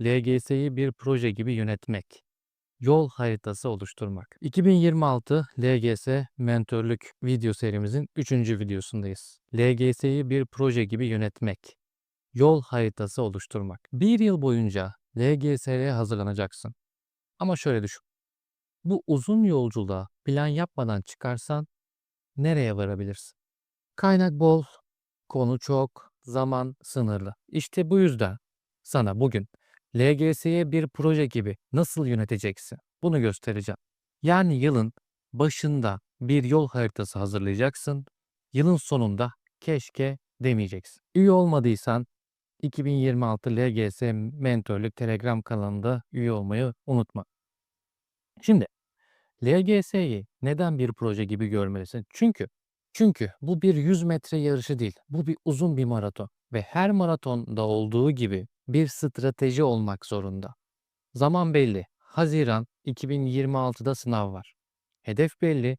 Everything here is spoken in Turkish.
LGS'yi bir proje gibi yönetmek. Yol haritası oluşturmak. 2026 LGS Mentörlük video serimizin 3. videosundayız. LGS'yi bir proje gibi yönetmek. Yol haritası oluşturmak. Bir yıl boyunca LGS'ye hazırlanacaksın. Ama şöyle düşün. Bu uzun yolculuğa plan yapmadan çıkarsan nereye varabilirsin? Kaynak bol, konu çok, zaman sınırlı. İşte bu yüzden sana bugün LGS'ye bir proje gibi nasıl yöneteceksin? Bunu göstereceğim. Yani yılın başında bir yol haritası hazırlayacaksın. Yılın sonunda keşke demeyeceksin. Üye olmadıysan 2026 LGS Mentörlük Telegram kanalında üye olmayı unutma. Şimdi LGS'yi neden bir proje gibi görmelisin? Çünkü çünkü bu bir 100 metre yarışı değil. Bu bir uzun bir maraton ve her maratonda olduğu gibi bir strateji olmak zorunda. Zaman belli. Haziran 2026'da sınav var. Hedef belli.